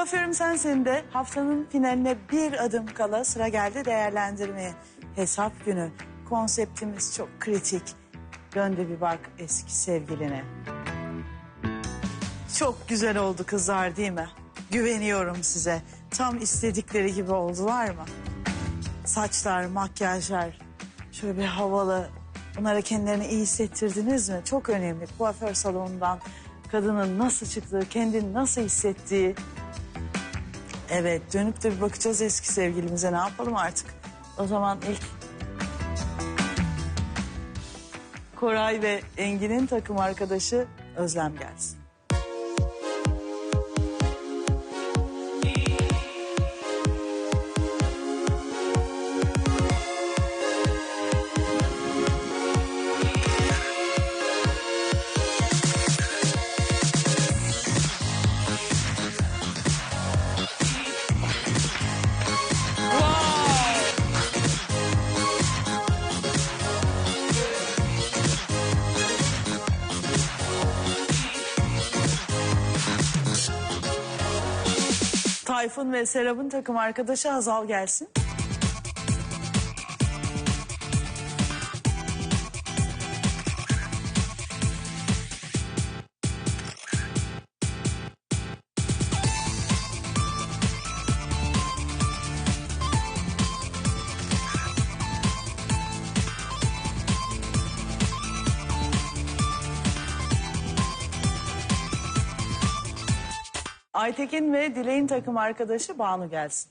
Kuaförüm Sensin de haftanın finaline bir adım kala sıra geldi değerlendirmeye. Hesap günü. Konseptimiz çok kritik. Dön de bir bak eski sevgiline. Çok güzel oldu kızlar değil mi? Güveniyorum size. Tam istedikleri gibi oldular mı? Saçlar, makyajlar, şöyle bir havalı. Bunlara kendilerini iyi hissettirdiniz mi? Çok önemli. Kuaför salonundan kadının nasıl çıktığı, kendini nasıl hissettiği. Evet, dönüp de bir bakacağız eski sevgilimize. Ne yapalım artık? O zaman ilk Koray ve Engin'in takım arkadaşı Özlem gelsin. Tayfun ve Serap'ın takım arkadaşı Hazal gelsin. Aytekin ve Dilek'in takım arkadaşı Banu gelsin.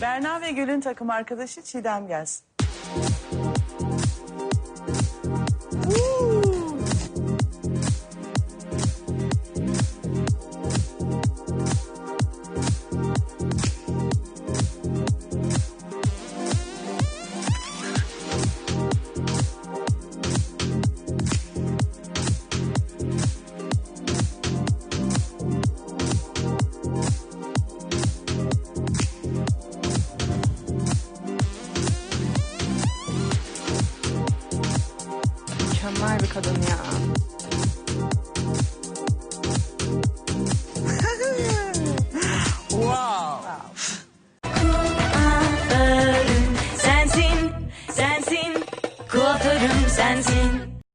Berna ve Gül'ün takım arkadaşı Çiğdem gelsin. Mükemmel bir kadın ya. Wow. Kuaförüm sensin, sensin. Kuaförüm sensin.